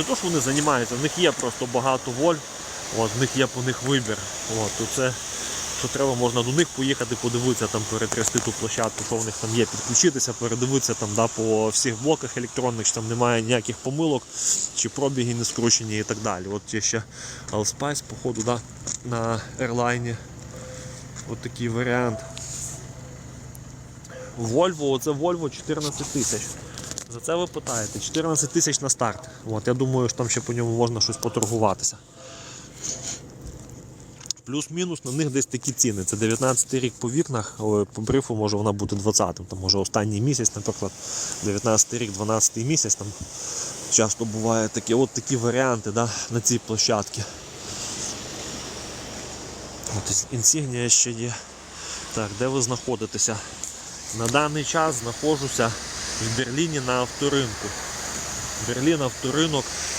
Не то, що вони займаються, в них є просто багато воль, от, в них є по них вибір. От, то це, що треба, можна до них поїхати, подивитися, там, перетрясти ту площадку, що в них там є, підключитися, передивитися там, да, по всіх блоках електронних, чи там немає ніяких помилок, чи пробіги не скручені і так далі. От є ще Allspice, походу, да, на Airline. От такий варіант. Volvo, оце Volvo 14 тисяч. За це ви питаєте. 14 тисяч на старт. От, я думаю, що там ще по ньому можна щось поторгуватися. Плюс-мінус на них десь такі ціни. Це 19 рік по вікнах, але по брифу може вона бути 20-м. Там може останній місяць, наприклад, 19 рік, 12 місяць. Там часто буває такі, от такі варіанти да, на цій площадці. От інсігнія ще є. Так, де ви знаходитеся? На даний час знаходжуся в Берліні на авторинку. Берлін авторинок